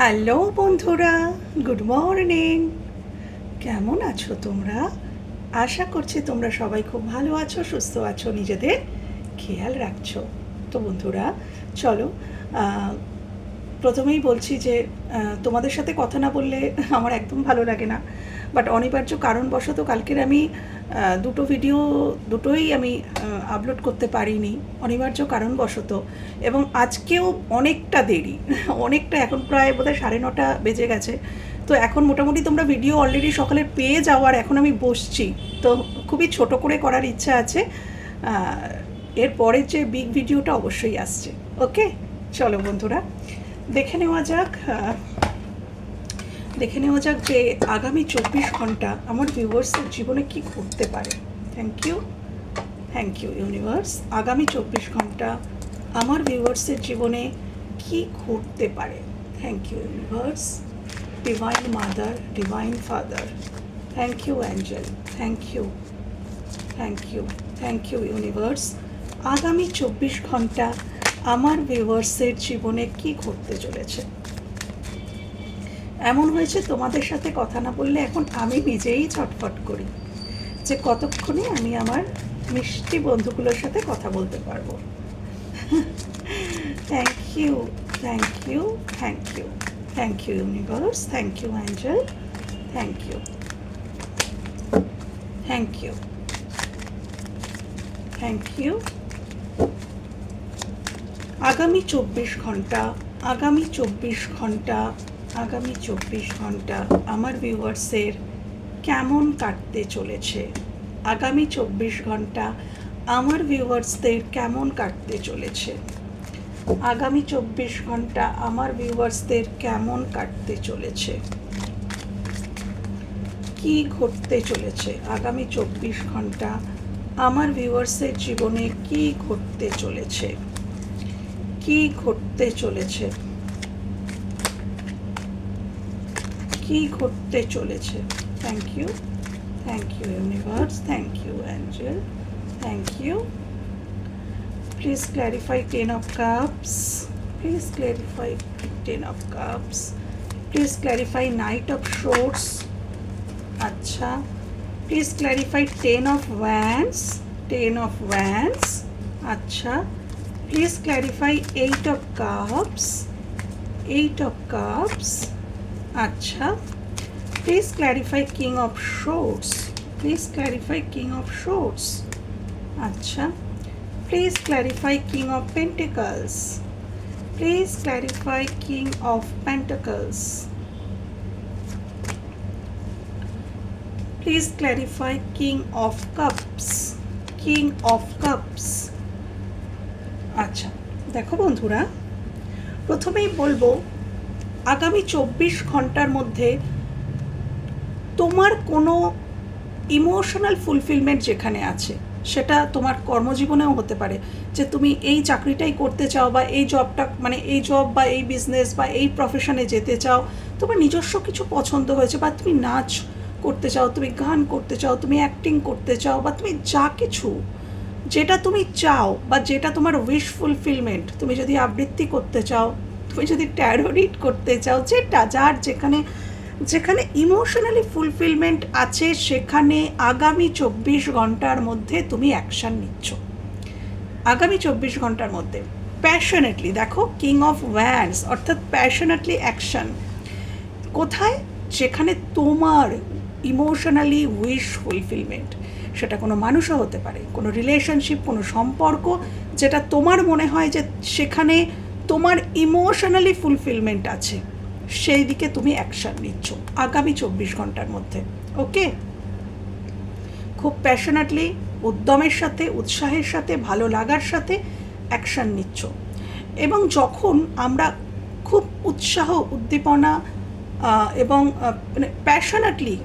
Hello বন্ধুরা, good morning. কেমন আছো তোমরা? আশা করছি তোমরা সবাই খুব ভালো আছো, সুস্থ আছো, নিজেদের খেয়াল রাখছো। তো বন্ধুরা, চলো প্রথমেই বলছি যে তোমাদের সাথে কথা না বললে আমার একদম ভালো লাগে না। বাট অনিবার্য কারণবশত কালকের আমি দুটো ভিডিও দুটোই আমি আপলোড করতে পারিনি অনিবার্য কারণবশত। এবং আজকেও অনেকটা দেরি অনেকটা এখন প্রায় বোধহয় সাড়ে নটা বেজে গেছে। তো এখন মোটামুটি তোমরা ভিডিও অলরেডি সকালে পেয়ে যাওয়ার এখন আমি বসছি। তো খুবই ছোট করে করার ইচ্ছা আছে। আহ, এর পরের যে বিগ ভিডিওটা অবশ্যই আসছে। ওকে চলো বন্ধুরা দেখে নেওয়া যাক দেখে নেওয়া যাক যে আগামী চব্বিশ ঘণ্টা আমার ভিউয়ার্সের জীবনে কি ঘটতে পারে। Thank you thank you universe আগামী চব্বিশ ঘণ্টা আমার ভিউয়ার্সের জীবনে কি ঘটতে পারে? Thank you universe divine mother divine father thank you angel thank you thank you thank you universe আগামী চব্বিশ ঘণ্টা আমার ভিউয়ার্সের জীবনে কি ঘটতে চলেছে? এমন হয়েছে তোমাদের সাথে কথা না বললে এখন আমি নিজেই ছটফট করি যে কতক্ষণে আমি আমার মিষ্টি বন্ধুগুলোর সাথে কথা বলতে পারব। Thank you thank you thank you thank you universe thank you angel thank you thank you thank you আগামী চব্বিশ ঘণ্টা, আগামী চব্বিশ ঘণ্টা আগামী চব্বিশ ঘণ্টা আমার ভিউয়ার্সের কেমন কাটতে চলেছে? আগামী চব্বিশ ঘণ্টা আমার ভিউয়ার্সদের কেমন কাটতে চলেছে? আগামী চব্বিশ ঘণ্টা আমার ভিউয়ার্সদের কেমন কাটতে চলেছে? কি ঘটতে চলেছে? আগামী চব্বিশ ঘণ্টা আমার ভিউয়ার্সের জীবনে কি ঘটতে চলেছে? কি ঘটতে চলেছে? কি ঘটতে চলেছে? Thank you thank you universe thank you angel thank you please clarify ten of cups please clarify ten of cups please clarify knight of swords আচ্ছা please clarify ten of wands ten of wands আচ্ছা please clarify eight of cups eight of cups আচ্ছা please clarify king of swords please clarify king of swords আচ্ছা please clarify king of pentacles please clarify king of pentacles please clarify king of cups king of cups আচ্ছা দেখো বন্ধুরা, প্রথমেই বলব আগামী চব্বিশ ঘণ্টার মধ্যে তোমার কোনো ইমোশনাল ফুলফিলমেন্ট যেখানে আছে, সেটা তোমার কর্মজীবনেও হতে পারে। যে তুমি এই চাকরিটাই করতে চাও বা এই জবটা মানে এই জব বা এই বিজনেস বা এই প্রফেশনে যেতে চাও, তোমার নিজস্ব কিছু পছন্দ হয়েছে বা তুমি নাচ করতে চাও, তুমি গান করতে চাও, তুমি অ্যাক্টিং করতে চাও বা তুমি যা কিছু, যেটা তুমি চাও বা যেটা তোমার উইশ ফুলফিলমেন্ট তুমি যদি আবৃত্তি করতে চাও তুমি যদি ট্যারো রিড করতে চাও যেটা যার যেখানে যেখানে ইমোশনালি ফুলফিলমেন্ট আছে, সেখানে আগামী চব্বিশ ঘণ্টার মধ্যে তুমি অ্যাকশান নিচ্ছ। আগামী চব্বিশ ঘণ্টার মধ্যে। প্যাশনেটলি দেখো কিং অফ ওয়ান্স অর্থাৎ প্যাশনেটলি অ্যাকশন কোথায়? যেখানে তোমার ইমোশনালি উইশ ফুলফিলমেন্ট সেটা কোনো মানুষও হতে পারে, কোনো রিলেশনশিপ কোনো সম্পর্ক, যেটা তোমার মনে হয় যে সেখানে তোমার ইমোশনালি ফুলফিলমেন্ট আছে। সেই দিকে তুমি অ্যাকশান নিচ্ছ আগামী চব্বিশ ঘণ্টার মধ্যে ওকে খুব প্যাশনেটলি উদ্যমের সাথে, উৎসাহের সাথে, ভালো লাগার সাথে অ্যাকশান নিচ্ছ। এবং যখন আমরা খুব উৎসাহ, উদ্দীপনা এবং মানে প্যাশনেটলি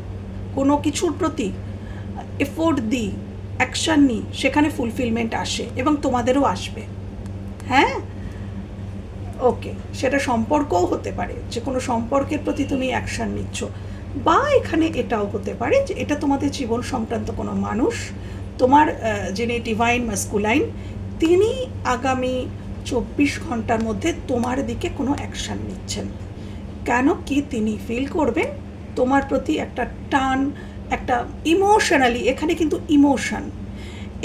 কোনো কিছুর প্রতি এফোর্ট দিই অ্যাকশান নিই, সেখানে ফুলফিলমেন্ট আসে এবং তোমাদেরও আসবে। হ্যাঁ? ওকে সেটা সম্পর্কও হতে পারে, যে কোনো সম্পর্কের প্রতি তুমি অ্যাকশান নিচ্ছ, বা এখানে এটাও হতে পারে যে এটা তোমাদের জীবন সংক্রান্ত কোনো মানুষ, তোমার যিনি ডিভাইন মাস্কুলাইন তিনি আগামী চব্বিশ ঘণ্টার মধ্যে তোমার দিকে কোনো অ্যাকশান নিচ্ছেন। কেন কি তিনি ফিল করবেন? তোমার প্রতি একটা টান, একটা ইমোশনালি এখানে কিন্তু ইমোশন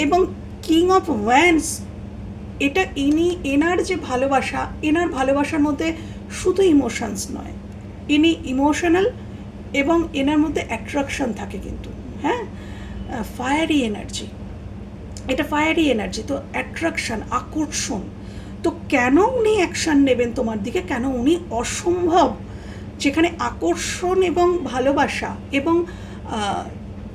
এবং কিং অফ ওয়ান্স এটা ইনি, এনার যে ভালোবাসা, এনার ভালোবাসার মধ্যে শুধু ইমোশনস নয়। ইনি ইমোশনাল এবং এনার মধ্যে অ্যাট্রাকশন থাকে কিন্তু হ্যাঁ? ফায়ারি এনার্জি এটা ফায়ারি এনার্জি তো অ্যাট্রাকশন আকর্ষণ। তো কেন উনি অ্যাকশান নেবেন তোমার দিকে? কেন উনি অসম্ভব? যেখানে আকর্ষণ এবং ভালোবাসা এবং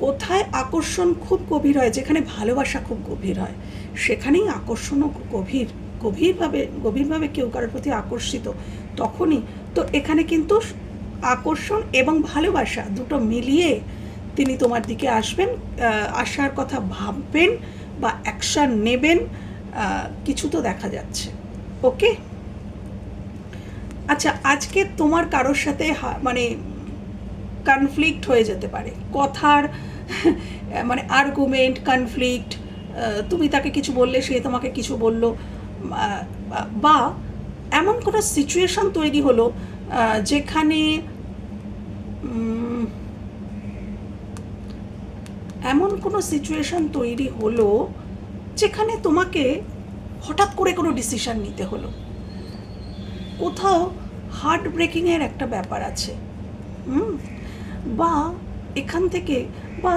কোথায় আকর্ষণ খুব গভীর হয়, যেখানে ভালোবাসা খুব গভীর হয়, সেখানেই আকর্ষণও গভীর, গভীরভাবে গভীরভাবে কেউ কারোর প্রতি আকর্ষিত তখনই। তো এখানে কিন্তু আকর্ষণ এবং ভালোবাসা দুটো মিলিয়ে তিনি তোমার দিকে আসবেন আসার কথা ভাববেন বা অ্যাকশান নেবেন কিছু তো দেখা যাচ্ছে। ওকে? আচ্ছা আজকে তোমার কারোর সাথে মানে কনফ্লিক্ট হয়ে যেতে পারে, কথার মানে আর্গুমেন্ট কনফ্লিক্ট তুমি তাকে কিছু বললে, সে তোমাকে কিছু বলল বা এমন কোনো সিচুয়েশন তৈরি হলো যেখানে এমন কোনো সিচুয়েশন তৈরি হলো, যেখানে তোমাকে হঠাৎ করে কোনো ডিসিশন নিতে হলো। কোথাও হার্ট ব্রেকিংয়ের একটা ব্যাপার আছে, হুম? বা এখান থেকে বা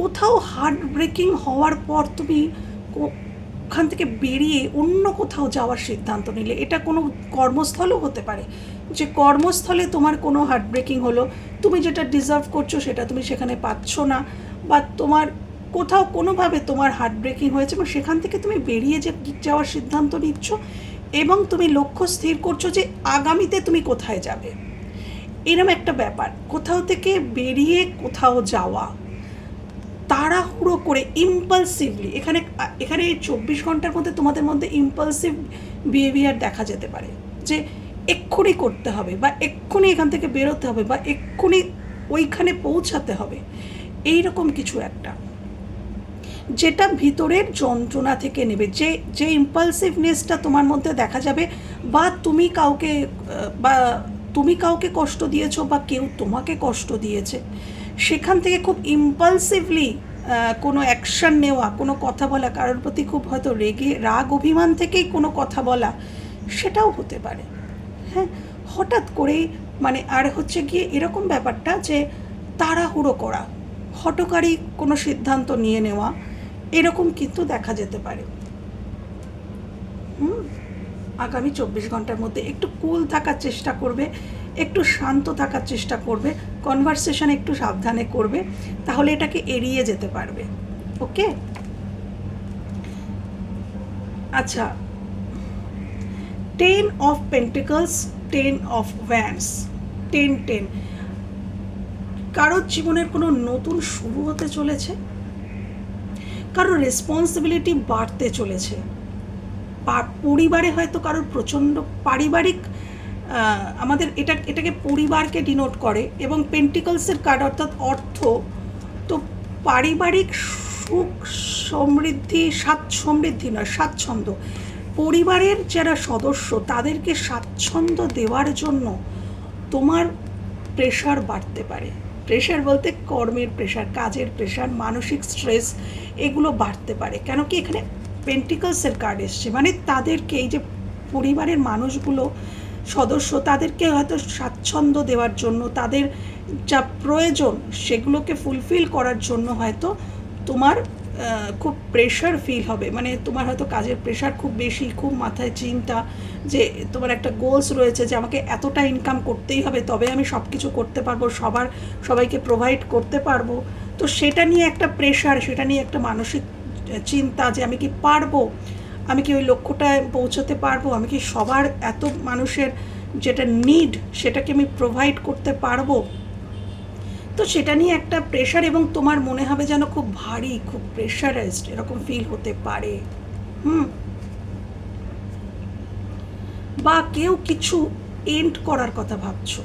কোথাও হার্ট ব্রেকিং হওয়ার পর তুমি ওখান থেকে বেরিয়ে অন্য কোথাও যাওয়ার সিদ্ধান্ত নিলে, এটা কোনো কর্মস্থলও হতে পারে। যে কর্মস্থলে তোমার কোনো হার্ট ব্রেকিং হলো, তুমি যেটা ডিজার্ভ করছ সেটা তুমি সেখানে পাচ্ছ না, বা তোমার কোথাও কোনোভাবে তোমার হার্ট ব্রেকিং হয়েছে এবং সেখান থেকে তুমি বেরিয়ে যে যাওয়ার সিদ্ধান্ত নিচ্ছ এবং তুমি লক্ষ্য স্থির করছ যে আগামীতে তুমি কোথায় যাবে। এরম একটা ব্যাপার। কোথাও থেকে বেরিয়ে কোথাও যাওয়া, তাড়াহুড়ো করে ইম্পালসিভলি এখানে এখানে চব্বিশ ঘণ্টার মধ্যে তোমাদের মধ্যে ইম্পালসিভ বিহেভিয়ার দেখা যেতে পারে। যে এক্ষুনি করতে হবে বা এক্ষুনি এখান থেকে বেরোতে হবে বা এক্ষুনি ওইখানে পৌঁছাতে হবে। এই রকম কিছু একটা। যেটা ভিতরের যন্ত্রণা থেকে নেবে, যে যে ইম্পালসিভনেসটা তোমার মধ্যে দেখা যাবে বা তুমি কাউকে বা তুমি কাউকে কষ্ট দিয়েছ বা কেউ তোমাকে কষ্ট দিয়েছে, সেখান থেকে খুব ইম্পালসিভলি কোনো অ্যাকশন নেওয়া, কোনো কথা বলা, কারোর প্রতি খুব হয়তো রেগে, রাগ, অভিমান থেকেই কোনো কথা বলা, সেটাও হতে পারে। হ্যাঁ হঠাৎ করেই মানে আর হচ্ছে গিয়ে এরকম ব্যাপারটা যে তাড়াহুড়ো করা, হটকারী কোনো সিদ্ধান্ত নিয়ে নেওয়া, এরকম কিন্তু দেখা যেতে পারে। আগামী চব্বিশ ঘণ্টার মধ্যে একটু কুল থাকার চেষ্টা করবে, একটু শান্ত থাকার চেষ্টা করবে কনভারসেশন একটু সাবধানে করবে, তাহলে এটাকে এড়িয়ে যেতে পারবে। ওকে আচ্ছা ten of pentacles ten of wands ten ten কারোর জীবনের কোনো নতুন শুরু হতে চলেছে? কারোর রেসপন্সিবিলিটি বাড়তে চলেছে? পরিবারে হয়তো কারোর প্রচণ্ড পারিবারিক আমাদের এটা, এটাকে পরিবারকে ডিনোট করে এবং পেন্টিকলসের কার্ড অর্থাৎ অর্থ, তো পারিবারিক সুখ সমৃদ্ধি স্বাচ্ছ সমৃদ্ধি নয় স্বাচ্ছন্দ্য পরিবারের যারা সদস্য, তাদেরকে স্বাচ্ছন্দ্য দেওয়ার জন্য তোমার প্রেশার বাড়তে পারে। প্রেশার বলতে কর্মের প্রেশার কাজের প্রেশার মানসিক স্ট্রেস এগুলো বাড়তে পারে। কেন কি এখানে পেন্টিকলসের কার্ড এসছে। মানে তাদেরকে এই যে পরিবারের মানুষগুলো, সদস্য, তাদেরকে হয়তো স্বাচ্ছন্দ্য দেওয়ার জন্য, তাদের যা প্রয়োজন সেগুলোকে ফুলফিল করার জন্য হয়তো তোমার খুব প্রেশার ফিল হবে। মানে তোমার হয়তো কাজের প্রেশার খুব বেশি, খুব মাথায় চিন্তা যে তোমার একটা গোলস রয়েছে যে আমাকে এতটা ইনকাম করতেই হবে, তবে আমি সব কিছু করতে পারব, সবার সবাইকে প্রোভাইড করতে পারব। তো সেটা নিয়ে একটা প্রেশার সেটা নিয়ে একটা মানসিক চিন্তা যে আমি কি পারব? আমি কি ওই লক্ষ্যটায় পৌঁছতে পারব? আমি কি সবার এত মানুষের যেটা নিড সেটাকে আমি প্রোভাইড করতে পারব? তো সেটা নিয়ে একটা প্রেশার এবং তোমার মনে হবে যেন খুব ভারী, খুব প্রেশারাইজড এরকম ফিল হতে পারে। হুম? বা কেউ কিছু এন্ড করার কথা ভাবছ।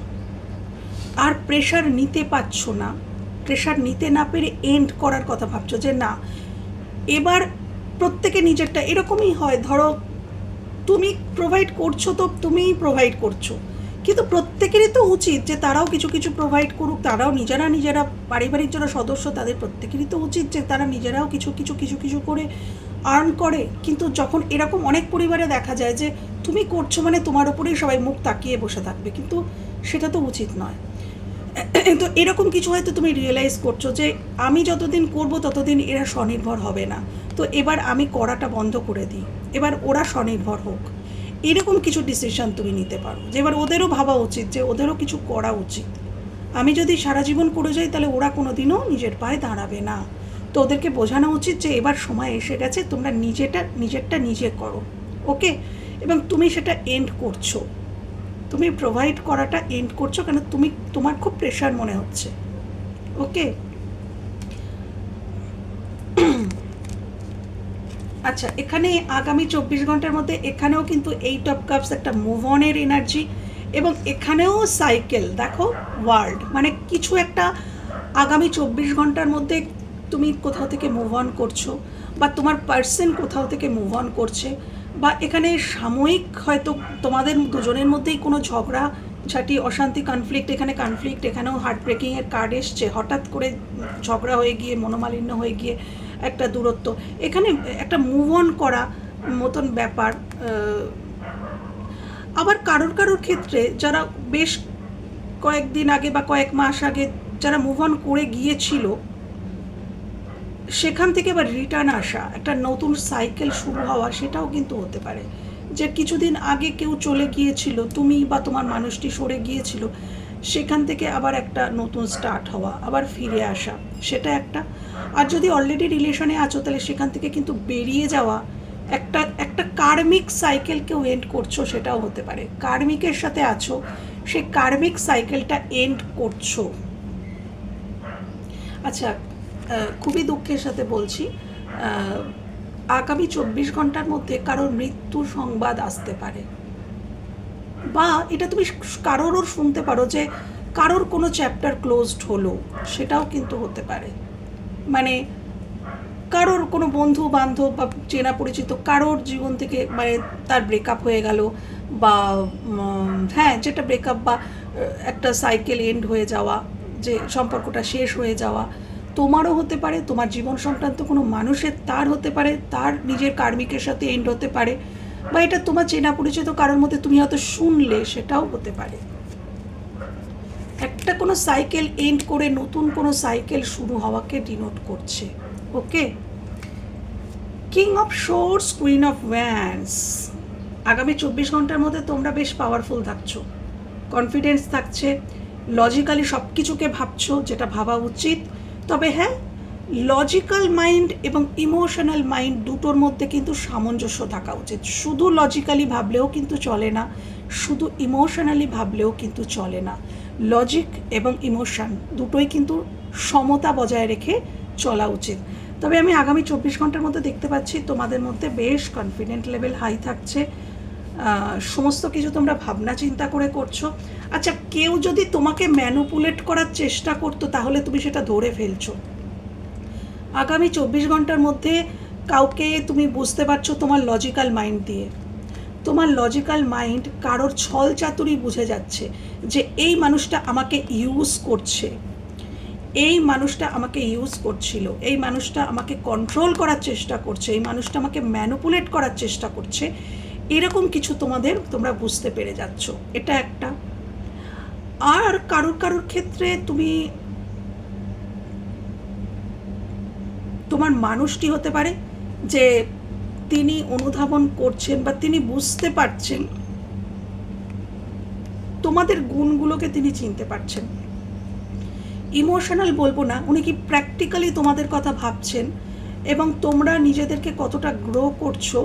আর প্রেশার নিতে পারছ না। প্রেশার নিতে না পেরে এন্ড করার কথা ভাবছ যে না এবার প্রত্যেকে নিজেরটা এরকমই হয়, ধরো তুমি প্রোভাইড করছ তো তুমিই প্রোভাইড করছ। কিন্তু প্রত্যেকেরই তো উচিত যে তারাও কিছু কিছু প্রোভাইড করুক, তারাও নিজেরা নিজেরা, পারিবারিক যারা সদস্য তাদের প্রত্যেকেরই তো উচিত যে তারা নিজেরাও কিছু কিছু কিছু কিছু করে আর্ন করে। কিন্তু যখন এরকম অনেক পরিবারে দেখা যায় যে তুমি করছ মানে তোমার ওপরেই সবাই মুখ তাকিয়ে বসে থাকবে, কিন্তু সেটা তো উচিত নয়। তো এরকম কিছু হয়তো তুমি রিয়েলাইজ করছ যে আমি যতদিন করব ততদিন এরা স্বনির্ভর হবে না। তো এবার আমি করাটা বন্ধ করে দিই। এবার ওরা স্বনির্ভর হোক। এরকম কিছু ডিসিশন তুমি নিতে পারো। যে এবার ওদেরও ভাবা উচিত যে ওদেরও কিছু করা উচিত। আমি যদি সারা জীবন করে যাই তাহলে ওরা কোনো দিনও নিজের পায়ে দাঁড়াবে না। তো ওদেরকে বোঝানো উচিত যে এবার সময় এসে গেছে, তোমরা নিজেটা, নিজেরটা নিজে করো। ওকে এবং তুমি সেটা এন্ড করছ। তুমি প্রোভাইড করাটা এন্ড করছ কেন? তুমি, তোমার খুব প্রেশার মনে হচ্ছে। ওকে আচ্ছা এখানে আগামী চব্বিশ ঘণ্টার মধ্যে এখানেও কিন্তু এইট অফ কাপস একটা মুভ অনের এনার্জি এবং এখানেও সাইকেল দেখো ওয়ার্ল্ড মানে কিছু একটা আগামী চব্বিশ ঘণ্টার মধ্যে তুমি কোথাও থেকে মুভ অন করছ বা তোমার পার্সন কোথাও থেকে মুভ অন করছে। বা এখানে সাময়িক হয়তো তোমাদের দুজনের মধ্যেই কোনো ঝগড়া, ঝাঁটি, অশান্তি কনফ্লিক্ট এখানে কনফ্লিক্ট এখানেও হার্ট ব্রেকিংয়ের কার্ড এসছে। হঠাৎ করে ঝগড়া হয়ে গিয়ে, মনোমালিন্য হয়ে গিয়ে একটা দূরত্ব। এখানে একটা মুভ অন করা মতন ব্যাপার আবার কারোর কারোর ক্ষেত্রে যারা বেশ কয়েকদিন আগে বা কয়েক মাস আগে যারা মুভ অন করে গিয়েছিল সেখান থেকে আবার রিটার্ন আসা, একটা নতুন সাইকেল শুরু হওয়া সেটাও কিন্তু হতে পারে। যে কিছুদিন আগে কেউ চলে গিয়েছিল, তুমি বা তোমার মানুষটি সরে গিয়েছিল, সেখান থেকে আবার একটা নতুন স্টার্ট হওয়া, আবার ফিরে আসা, সেটা একটা। আর যদি অলরেডি রিলেশনে আছো, তাহলে সেখান থেকে কিন্তু বেরিয়ে যাওয়া, একটা একটা কার্মিক সাইকেলকেও এন্ড করছ, সেটাও হতে পারে। কার্মিকের সাথে আছো, সেই কার্মিক সাইকেলটা এন্ড করছ। আচ্ছা খুবই দুঃখের সাথে বলছি আগামী চব্বিশ ঘণ্টার মধ্যে কারোর মৃত্যু সংবাদ আসতে পারে। বা এটা তুমি কারোরও শুনতে পারো যে কারোর কোনো চ্যাপ্টার ক্লোজড হলো, সেটাও কিন্তু হতে পারে। মানে কারোর কোনো বন্ধু, বান্ধব বা চেনা পরিচিত কারোর জীবন থেকে মানে তার ব্রেকআপ হয়ে গেল বা হ্যাঁ যেটা ব্রেকআপ বা একটা সাইকেল এন্ড হয়ে যাওয়া, যে সম্পর্কটা শেষ হয়ে যাওয়া তোমারও হতে পারে, তোমার জীবন সংক্রান্ত কোনো মানুষের তার হতে পারে, তার নিজের কার্মিকের সাথে এন্ড হতে পারে, বা এটা তোমার চেনা পরিচিত কারোর মধ্যে তুমি হয়তো শুনলে সেটাও হতে পারে। একটা কোনো সাইকেল এন্ড করে নতুন কোনো সাইকেল শুরু হওয়াকে ডিনোট করছে okay king of swords queen of wands আগামী চব্বিশ ঘণ্টার মধ্যে তোমরা বেশ পাওয়ারফুল থাকছো কনফিডেন্স থাকছে লজিক্যালি সব কিছুকে ভাবছ, যেটা ভাবা উচিত। তবে হ্যাঁ লজিক্যাল মাইন্ড এবং ইমোশনাল মাইন্ড দুটোর মধ্যে কিন্তু সামঞ্জস্য থাকা উচিত। শুধু লজিক্যালি ভাবলেও কিন্তু চলে না, শুধু ইমোশনালি ভাবলেও কিন্তু চলে না। লজিক এবং ইমোশন দুটোই কিন্তু সমতা বজায় রেখে চলা উচিত। তবে আমি আগামী চব্বিশ ঘণ্টার মধ্যে দেখতে পাচ্ছি তোমাদের মধ্যে বেশ কনফিডেন্ট লেভেল হাই থাকছে। সমস্ত কিছু তোমরা ভাবনা চিন্তা করে করছ। আচ্ছা কেউ যদি তোমাকে ম্যানুপুলেট করার চেষ্টা করতো, তাহলে তুমি সেটা ধরে ফেলছো। আগামী চব্বিশ ঘণ্টার মধ্যে কাউকে তুমি বুঝতে পারছ তোমার লজিক্যাল মাইন্ড দিয়ে। তোমার লজিক্যাল মাইন্ড কারোর ছল চাতুরি বুঝে যাচ্ছে যে এই মানুষটা আমাকে ইউজ করছে। এই মানুষটা আমাকে ইউজ করছিল। এই মানুষটা আমাকে কন্ট্রোল করার চেষ্টা করছে। এই মানুষটা আমাকে ম্যানুপুলেট করার চেষ্টা করছে। এরকম কিছু তোমাদের তোমরা বুঝতে পেরে যাচ্ছ। এটা একটা। আর কারোর কারোর ক্ষেত্রে তুমি তোমার মানুষটি হতে পারে যে তিনি অনুধাবন করছেন বা তিনি বুঝতে পারছেন। তোমাদের গুণগুলোকে তিনি চিনতে পারছেন। ইমোশনাল বলব না, উনি কি প্র্যাকটিক্যালি তোমাদের কথা ভাবছেন এবং তোমরা নিজেদেরকে কতটা গ্রো করছ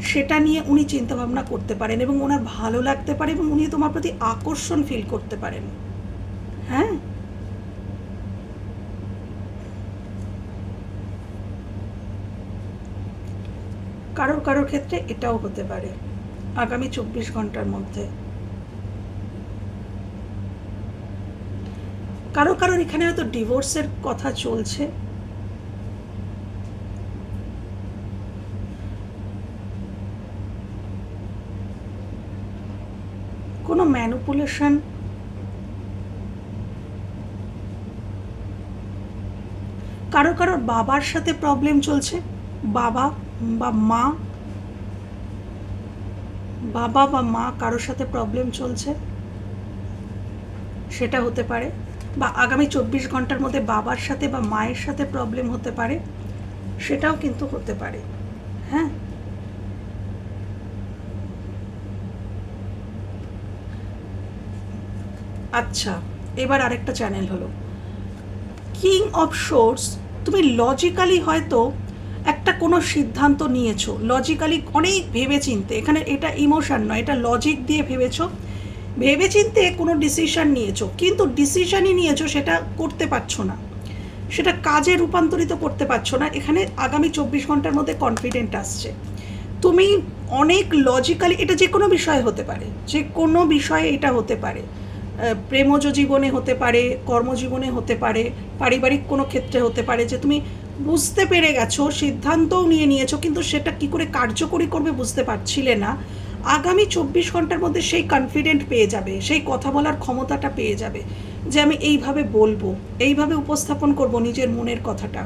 সেটা নিয়ে উনি চিন্তাভাবনা করতে পারেন এবং ওনার ভালো লাগতে পারে এবং উনি তোমার প্রতি আকর্ষণ ফিল করতে পারেন। হ্যাঁ? কারোর কারোর ক্ষেত্রে এটাও হতে পারে, আগামী চব্বিশ ঘণ্টার মধ্যে। কারও কারোর এখানে হয়তো ডিভোর্সের কথা চলছে। ম্যানিপুলেশন কারও কারোর বাবার সাথে প্রবলেম চলছে? বাবা বা মা? বাবা বা মা কারোর সাথে প্রবলেম চলছে? সেটা হতে পারে। বা আগামী চব্বিশ ঘণ্টার মধ্যে বাবার সাথে বা মায়ের সাথে প্রবলেম হতে পারে। সেটাও কিন্তু হতে পারে। হ্যাঁ? আচ্ছা এবার আরেকটা চ্যানেল হলো। কিং অফ শোর্স তুমি লজিক্যালি হয়তো একটা কোনো সিদ্ধান্ত নিয়েছো লজিক্যালি অনেক ভেবেচিন্তে, এখানে এটা ইমোশন নয়, এটা লজিক দিয়ে ভেবেছো, ভেবেচিন্তে কোনো ডিসিশন নিয়েছো, কিন্তু ডিসিশনই নিয়েছো সেটা করতে পারছ না। সেটা কাজে রূপান্তরিত করতে পারছ না, এখানে আগামী চব্বিশ ঘণ্টার মধ্যে কনফিডেন্ট আসছে। তুমি অনেক লজিক্যালি এটা যে কোনো বিষয় হতে পারে, যে কোনো বিষয়ে এটা হতে পারে। প্রেমজ জীবনে হতে পারে, কর্মজীবনে হতে পারে, পারিবারিক কোনো ক্ষেত্রে হতে পারে, যে তুমি বুঝতে পেরে গেছো, সিদ্ধান্তও নিয়ে নিয়েছো, কিন্তু সেটা কি করে কার্যকরী করবে বুঝতে পারছিলে না। আগামী চব্বিশ ঘণ্টার মধ্যে সেই কনফিডেন্ট পেয়ে যাবে, সেই কথা বলার ক্ষমতাটা পেয়ে যাবে, যে আমি এইভাবে বলব, এইভাবে উপস্থাপন করব নিজের মনের কথাটা।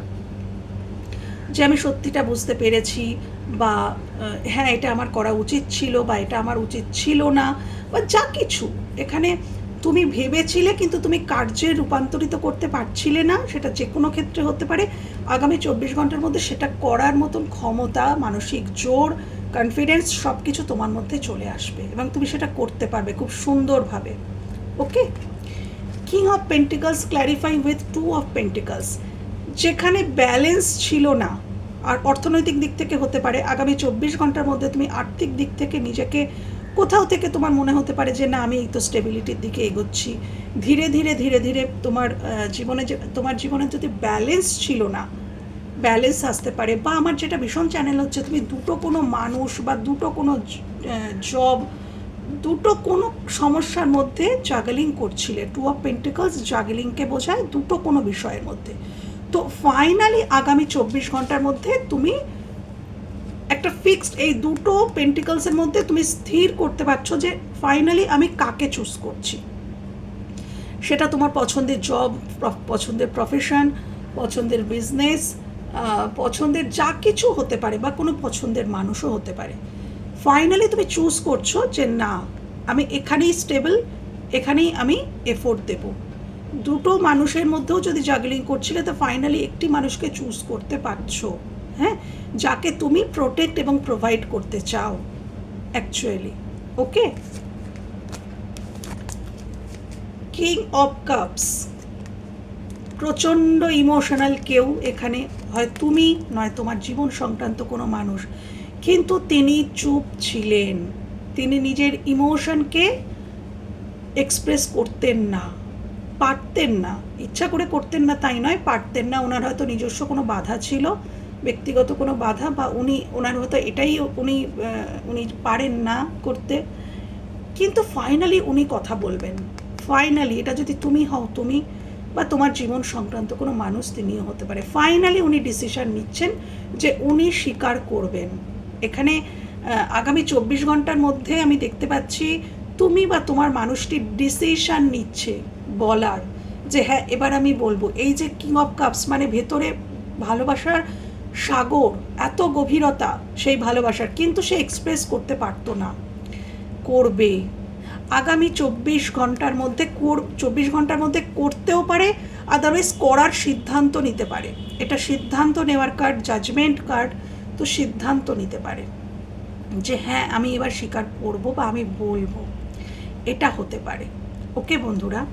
যে আমি সত্যিটা বুঝতে পেরেছি, বা হ্যাঁ এটা আমার করা উচিত ছিল, বা এটা আমার উচিত ছিল না, বা যা কিছু। এখানে তুমি ভেবেছিলে, কিন্তু তুমি কার্যে রূপান্তরিত করতে পারছিলে না, সেটা যে কোনো ক্ষেত্রে হতে পারে। আগামী চব্বিশ ঘণ্টার মধ্যে সেটা করার মতন ক্ষমতা, মানসিক জোর কনফিডেন্স সব কিছু তোমার মধ্যে চলে আসবে এবং তুমি সেটা করতে পারবে খুব সুন্দরভাবে। Okay? King of pentacles clarify with two of pentacles যেখানে ব্যালেন্স ছিল না, আর অর্থনৈতিক দিক থেকে হতে পারে, আগামী চব্বিশ ঘণ্টার মধ্যে তুমি আর্থিক দিক থেকে নিজেকে কোথাও থেকে তোমার মনে হতে পারে যে না, আমি এই তো স্টেবিলিটির দিকে এগোচ্ছি। ধীরে ধীরে ধীরে ধীরে তোমার জীবনে যে, তোমার জীবনে যদি ব্যালেন্স ছিল না ব্যালেন্স আসতে পারে বা আমার যেটা ভীষণ চ্যানেল হচ্ছে, তুমি দুটো কোনো মানুষ বা দুটো কোনো জব দুটো কোনো সমস্যার মধ্যে জাগলিং করছিলে। টু অফ পেন্টিকলস জাগলিংকে বোঝায় দুটো কোনো বিষয়ের মধ্যে। তো ফাইনালি আগামী চব্বিশ ঘণ্টার মধ্যে তুমি একটা ফিক্সড এই দুটো পেন্টিকলসের মধ্যে তুমি স্থির করতে পারছ যে ফাইনালি আমি কাকে চুজ করছি। সেটা তোমার পছন্দের জব পছন্দের প্রফেশন পছন্দের বিজনেস পছন্দের যা কিছু হতে পারে বা কোনো পছন্দের মানুষও হতে পারে। ফাইনালি তুমি চুজ করছ যে না, আমি এখানেই স্টেবল এখানেই আমি এফোর্ট দেব। দুটো মানুষের মধ্যেও যদি জাগলিং করছিলে, তো ফাইনালি একটি মানুষকে চুজ করতে পারছ। হ্যাঁ যাকে তুমি প্রোটেক্ট এবং প্রোভাইড করতে চাও actually okay king of cups প্রচণ্ড ইমোশনাল কেউ এখানে, হয় তুমি, নয় তোমার জীবন সংক্রান্ত কোনো মানুষ, কিন্তু তিনি চুপ ছিলেন। তিনি নিজের ইমোশনকে এক্সপ্রেস করতেন না, পারতেন না। ইচ্ছা করে করতেন না, তাই নয়, পারতেন না। ওনার হয়তো নিজস্ব কোনো বাধা ছিল। ব্যক্তিগত কোনো বাধা বা উনি, ওনার হয়তো এটাই উনি উনি পারেন না করতে। কিন্তু ফাইনালি উনি কথা বলবেন। ফাইনালি এটা যদি তুমি হও, তুমি বা তোমার জীবন সংক্রান্ত কোনো মানুষ তিনিও হতে পারে। ফাইনালি উনি ডিসিশন নিচ্ছেন যে উনি স্বীকার করবেন। এখানে আগামী চব্বিশ ঘণ্টার মধ্যে আমি দেখতে পাচ্ছি তুমি বা তোমার মানুষটি ডিসিশন নিচ্ছে বলার। যে হ্যাঁ এবার আমি বলব। এই যে কিং অফ কাপস মানে ভেতরে ভালোবাসার সাগর, এত গভীরতা, সেই ভালোবাসার। কিন্তু সে এক্সপ্রেস করতে পারতো না। করবে। আগামী চব্বিশ ঘণ্টার মধ্যে কর, চব্বিশ ঘণ্টার মধ্যে করতেও পারে আদারওয়াইজ করার সিদ্ধান্ত নিতে পারে। এটা সিদ্ধান্ত নেওয়ার কার্ড জাজমেন্ট কার্ড তো সিদ্ধান্ত নিতে পারে। যে হ্যাঁ আমি এবার স্বীকার করব বা আমি বলব। এটা হতে পারে। ওকে বন্ধুরা?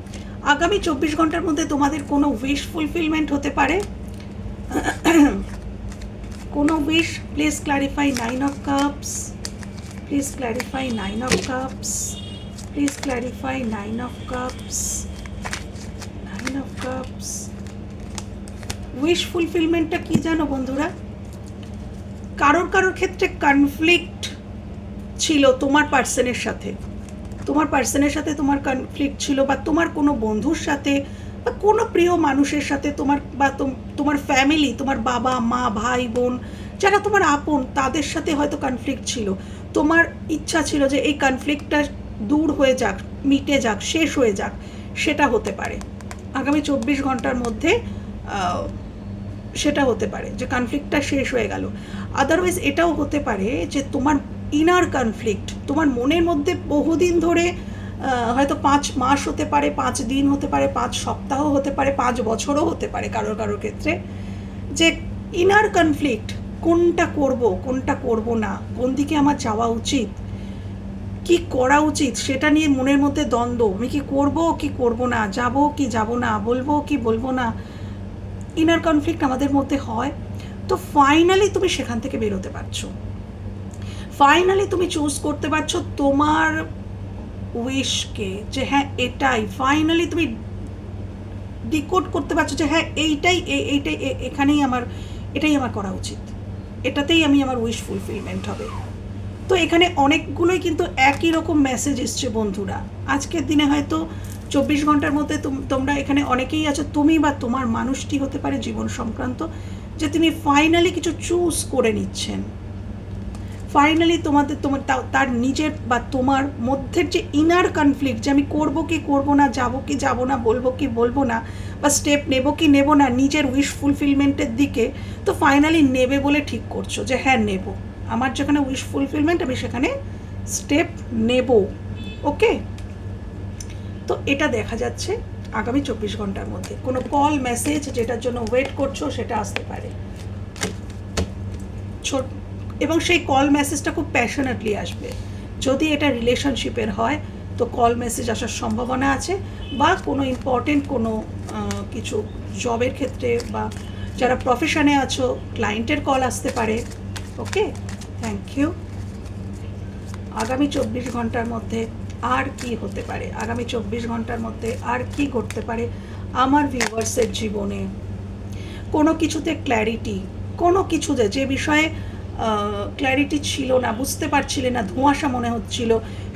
আগামী চব্বিশ ঘণ্টার মধ্যে তোমাদের কোনো উইশ ফুলফিলমেন্ট হতে পারে? কোনো wish please clarify nine of cups please clarify nine of cups please clarify nine of cups nine of cups wish ফুলফিলমেন্টটা কি জানো বন্ধুরা? কারোর কারোর ক্ষেত্রে কনফ্লিক্ট ছিল তোমার পার্সনের সাথে। তোমার পার্সনের সাথে তোমার কনফ্লিক্ট ছিল বা তোমার কোনো বন্ধুর সাথে বা কোনো প্রিয় মানুষের সাথে তোমার বা তোম- তোমার ফ্যামিলি তোমার বাবা, মা, ভাই, বোন, যারা তোমার আপন, তাদের সাথে হয়তো কনফ্লিক্ট ছিল। তোমার ইচ্ছা ছিল যে এই কনফ্লিক্টটা দূর হয়ে যাক, মিটে যাক, শেষ হয়ে যাক, সেটা হতে পারে। আগামী চব্বিশ ঘণ্টার মধ্যে সেটা হতে পারে যে কনফ্লিক্টটা শেষ হয়ে গেল। আদারওয়াইজ এটাও হতে পারে যে তোমার ইনার কনফ্লিক্ট তোমার মনের মধ্যে বহুদিন ধরে হয়তো পাঁচ মাস হতে পারে, পাঁচ দিন হতে পারে, পাঁচ সপ্তাহ হতে পারে, পাঁচ বছরও হতে পারে কারোর কারোর ক্ষেত্রে, যে ইনার কনফ্লিক্ট কোনটা করব কোনটা করব না, কোন দিকে আমার যাওয়া উচিত, কি করা উচিত, সেটা নিয়ে মনের মধ্যে দ্বন্দ্ব, আমি কি করব কি করব না, যাব কি যাব না, বলব কি বলব না ইনার কনফ্লিক্ট আমাদের মধ্যে হয়, তো ফাইনালি তুমি সেখান থেকে বেরোতে পারছ। ফাইনালি তুমি চুজ করতে পারছ তোমার উইশকে যে হ্যাঁ এটাই। ফাইনালি তুমি ডিকোড করতে পারছ যে হ্যাঁ এইটাই এইটাই এখানেই আমার, এটাই আমার করা উচিত। এটাতেই আমি আমার উইশ ফুলফিলমেন্ট হবে। তো এখানে অনেকগুলোই কিন্তু একই রকম মেসেজ এসছে বন্ধুরা। আজকের দিনে হয়তো চব্বিশ ঘণ্টার মধ্যে তোম- তোমরা এখানে অনেকেই আছো, তুমি বা তোমার মানুষটি হতে পারে জীবন সংক্রান্ত, যে তুমি ফাইনালি কিছু চুজ করে নিচ্ছেন। ফাইনালি তোমাদের, তোমার তার নিজের বা তোমার মধ্যের যে ইনার কনফ্লিক্ট যে আমি করব কি, করব না, যাব কি, যাব না, বলব কি, বলব না, বা স্টেপ নেব কি, নেব না, নিজের উইশ ফুলফিলমেন্টের দিকে, তো ফাইনালি নেবে বলে ঠিক করছ যে হ্যাঁ নেব। আমার যেখানে উইশ ফুলফিলমেন্ট আমি সেখানে স্টেপ নেব। ওকে তো এটা দেখা যাচ্ছে আগামী চব্বিশ ঘণ্টার মধ্যে। কোনো কল মেসেজ যেটার জন্য ওয়েট করছ, সেটা আসতে পারে। ছোট এবং সেই কল মেসেজটা খুব প্যাশনেটলি আসবে। যদি এটা রিলেশনশিপের হয়, তো কল মেসেজ আসার সম্ভাবনা আছে বা কোনো ইম্পর্টেন্ট কোনো কিছু জবের ক্ষেত্রে বা যারা প্রফেশনে আছো ক্লায়েন্টের কল আসতে পারে ওকে থ্যাংক ইউ আগামী চব্বিশ ঘণ্টার মধ্যে আর কি হতে পারে? আগামী চব্বিশ ঘণ্টার মধ্যে আর কি ঘটতে পারে আমার ভিউয়ার্সের জীবনে? কোনো কিছুতে ক্ল্যারিটি কোনো কিছুতে যে বিষয়ে ক্ল্যারিটি ছিল না, বুঝতে পারছিলে না, ধোঁয়াশা মনে হচ্ছিল,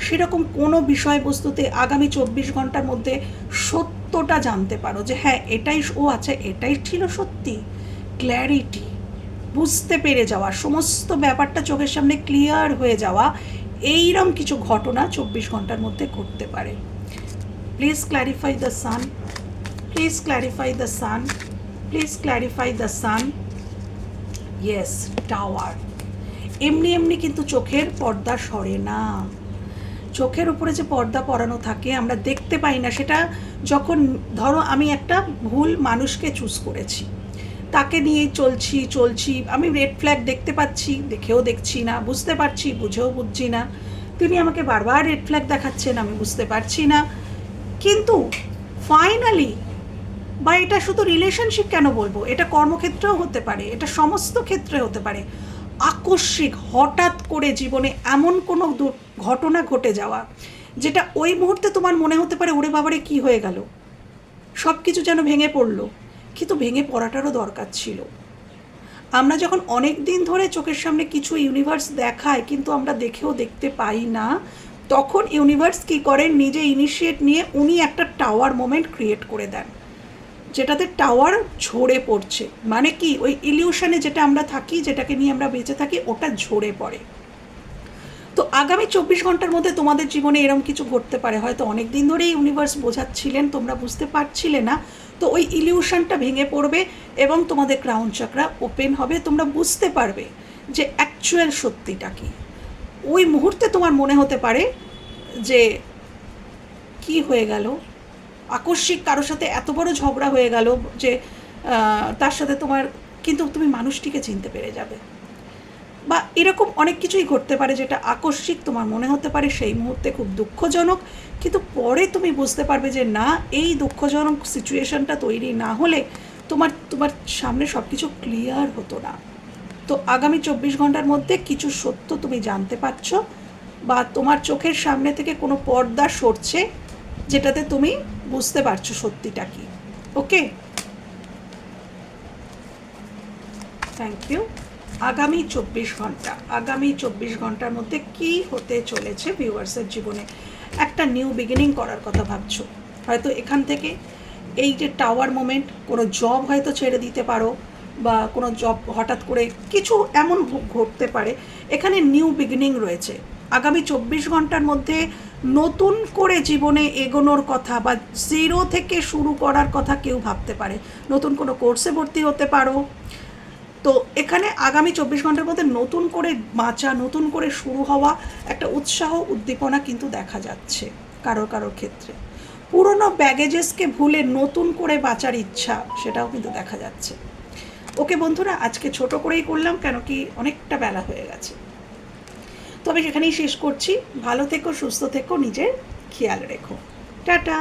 সেরকম কোনো বিষয়বস্তুতে আগামী চব্বিশ ঘণ্টার মধ্যে সত্যটা জানতে পারো যে হ্যাঁ এটাই ও আচ্ছা এটাই ছিল সত্যি। ক্ল্যারিটি বুঝতে পেরে যাওয়া, সমস্ত ব্যাপারটা চোখের সামনে ক্লিয়ার হয়ে যাওয়া, এইরম কিছু ঘটনা চব্বিশ ঘণ্টার মধ্যে ঘটতে পারে। Please clarify the sun please clarify the sun please clarify the sun yes tower এমনি এমনি কিন্তু চোখের পর্দা সরে না। চোখের উপরে যে পর্দা পরানো থাকে, আমরা দেখতে পাই না। সেটা যখন ধরো আমি একটা ভুল মানুষকে চুজ করেছি, তাকে নিয়ে চলছি চলছি, আমি রেড ফ্ল্যাগ দেখতে পাচ্ছি, দেখেও দেখছি না, বুঝতে পারছি, বুঝেও বুঝছি না। তিনি আমাকে বারবার রেড ফ্ল্যাগ দেখাচ্ছেন, আমি বুঝতে পারছি না। কিন্তু ফাইনালি বা এটা শুধু রিলেশনশিপ কেন বলব? এটা কর্মক্ষেত্রেও হতে পারে, এটা সমস্ত ক্ষেত্রে হতে পারে। আকস্মিক, হঠাৎ করে জীবনে এমন কোনো ঘটনা ঘটে যাওয়া, যেটা ওই মুহূর্তে তোমার মনে হতে পারে, ওরে বাবারে, কি হয়ে গেল? সব কিছু যেন ভেঙে পড়ল, কিন্তু ভেঙে পড়াটারও দরকার ছিল। আমরা যখন অনেক দিন ধরে চোখের সামনে কিছু ইউনিভার্স দেখায় কিন্তু আমরা দেখেও দেখতে পাই না, তখন ইউনিভার্স কী করেন? নিজে ইনিশিয়েট নিয়ে উনি একটা টাওয়ার মোমেন্ট ক্রিয়েট করে দেন। যেটাতে টাওয়ার ঝরে পড়ছে। মানে কি? ওই ইলিউশনে যেটা আমরা থাকি, যেটাকে নিয়ে আমরা বেঁচে থাকি, ওটা ঝরে পড়ে। তো আগামী চব্বিশ ঘণ্টার মধ্যে তোমাদের জীবনে এরকম কিছু ঘটতে পারে। হয়তো অনেক দিন ধরেই ইউনিভার্স বোঝাচ্ছিলেন, তোমরা বুঝতে পারছিলে না। তো ওই ইলিউশনটা ভেঙে পড়বে এবং তোমাদের ক্রাউন চাকরা ওপেন হবে। তোমরা বুঝতে পারবে যে অ্যাকচুয়াল সত্যিটা কি। ওই মুহূর্তে তোমার মনে হতে পারে যে কি হয়ে গেল? আকস্মিক কারোর সাথে এত বড় ঝগড়া হয়ে গেল যে তার সাথে তোমার, কিন্তু তুমি মানুষটিকে চিনতে পেরে যাবে। বা এরকম অনেক কিছুই ঘটতে পারে যেটা আকস্মিক তোমার মনে হতে পারে সেই মুহূর্তে খুব দুঃখজনক, কিন্তু পরে তুমি বুঝতে পারবে যে না, এই দুঃখজনক সিচুয়েশনটা তৈরি না হলে তোমার তোমার সামনে সব কিছু ক্লিয়ার হতো না। তো আগামী চব্বিশ ঘণ্টার মধ্যে কিছু সত্য তুমি জানতে পারছ, বা তোমার চোখের সামনে থেকে কোনো পর্দা সরছে, যেটাতে তুমি বুঝতে পারছ সত্যিটা কি? ওকে? থ্যাংক ইউ আগামী চব্বিশ ঘণ্টা, আগামী চব্বিশ ঘণ্টার মধ্যে কি হতে চলেছে ভিউয়ার্সের জীবনে? একটা নিউ বিগিনিং করার কথা ভাবছ। হয়তো এখান থেকে এই যে টাওয়ার মোমেন্ট কোনো জব হয়তো ছেড়ে দিতে পারো বা কোনো জব হঠাৎ করে কিছু এমন ঘটতে পারে। এখানে নিউ বিগিনিং রয়েছে। আগামী চব্বিশ ঘণ্টার মধ্যে নতুন করে জীবনে এগোনোর কথা বা জিরো থেকে শুরু করার কথা কেউ ভাবতে পারে। নতুন কোনো কোর্সে ভর্তি হতে পারো। তো এখানে আগামী চব্বিশ ঘণ্টার মধ্যে নতুন করে বাঁচা, নতুন করে শুরু হওয়া একটা উৎসাহ, উদ্দীপনা কিন্তু দেখা যাচ্ছে কারোর কারোর ক্ষেত্রে। পুরনো ব্যাগেজেসকে ভুলে নতুন করে বাঁচার ইচ্ছা সেটাও কিন্তু দেখা যাচ্ছে। ওকে বন্ধুরা, আজকে ছোট করেই করলাম কেন কি অনেকটা বেলা হয়ে গেছে। তবে সেখানেই শেষ করছি। ভালো থেকো সুস্থ থেকো নিজের খেয়াল রেখো। টাটা।